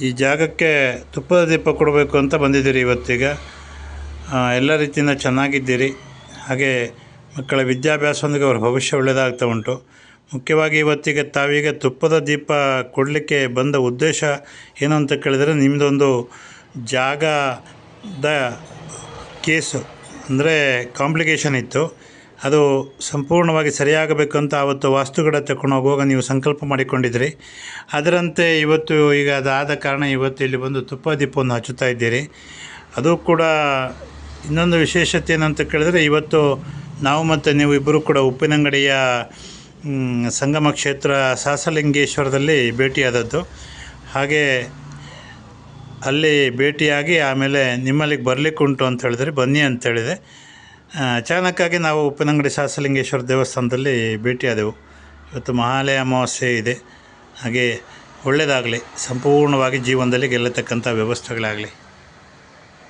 ಈ ಜಾಗಕ್ಕೆ ತುಪ್ಪದ ದೀಪ ಕೊಡಬೇಕು ಅಂತ ಬಂದಿದ್ದೀರಿ ಇವತ್ತೀಗ. ಎಲ್ಲ ರೀತಿಯಿಂದ ಚೆನ್ನಾಗಿದ್ದೀರಿ. ಹಾಗೆ ಮಕ್ಕಳ ವಿದ್ಯಾಭ್ಯಾಸದೊಂದಿಗೆ ಅವರ ಭವಿಷ್ಯ ಒಳ್ಳೆಯದಾಗ್ತಾ ಉಂಟು. ಮುಖ್ಯವಾಗಿ ಇವತ್ತಿಗೆ ತಾವೀಗ ತುಪ್ಪದ ದೀಪ ಕೊಡಲಿಕ್ಕೆ ಬಂದ ಉದ್ದೇಶ ಏನು ಅಂತ ಕೇಳಿದರೆ ನಿಮ್ಮದೊಂದು ಜಾಗದ ಕೇಸು, ಅಂದರೆ ಕಾಂಪ್ಲಿಕೇಶನ್ ಇತ್ತು. ಅದು ಸಂಪೂರ್ಣವಾಗಿ ಸರಿಯಾಗಬೇಕು ಅಂತ ಆವತ್ತು ವಾಸ್ತುಗಡ ತಗೊಂಡು ಹೋಗುವಾಗ ನೀವು ಸಂಕಲ್ಪ ಮಾಡಿಕೊಂಡಿದ್ದೀರಿ ಅದರಂತೆ ಇವತ್ತು ಈಗ ಅದಾದ ಕಾರಣ ಇವತ್ತು ಇಲ್ಲಿ ಬಂದು ತುಪ್ಪ ದೀಪವನ್ನು ಹಚ್ಚುತ್ತಾ ಇದ್ದೀರಿ. ಅದು ಕೂಡ ಇನ್ನೊಂದು ವಿಶೇಷತೆ ಏನಂತ ಕೇಳಿದರೆ ಇವತ್ತು ನಾವು ಮತ್ತು ನೀವು ಇಬ್ಬರು ಕೂಡ ಉಪ್ಪಿನಂಗಡಿಯ ಸಂಗಮ ಕ್ಷೇತ್ರ ಸಾಸಲಿಂಗೇಶ್ವರದಲ್ಲಿ ಭೇಟಿಯಾದದ್ದು. ಹಾಗೆ ಅಲ್ಲಿ ಭೇಟಿಯಾಗಿ ಆಮೇಲೆ ನಿಮ್ಮಲ್ಲಿಗೆ ಬರಲಿಕ್ಕೆ ಉಂಟು ಅಂತ ಹೇಳಿದ್ರೆ ಬನ್ನಿ ಅಂತ ಅಚಾನಕ್ಕಾಗಿ ನಾವು ಉಪ್ಪಿನಂಗಡಿ ಸಾಸಲಿಂಗೇಶ್ವರ ದೇವಸ್ಥಾನದಲ್ಲಿ ಭೇಟಿಯಾದೆವು. ಇವತ್ತು ಮಹಾಲಯ ಅಮಾವಾಸ್ಯೆ ಇದೆ. ಹಾಗೆ ಒಳ್ಳೆಯದಾಗಲಿ ಸಂಪೂರ್ಣವಾಗಿ ಜೀವನದಲ್ಲಿ ಗೆಲ್ಲತಕ್ಕಂಥ ವ್ಯವಸ್ಥೆಗಳಾಗಲಿ.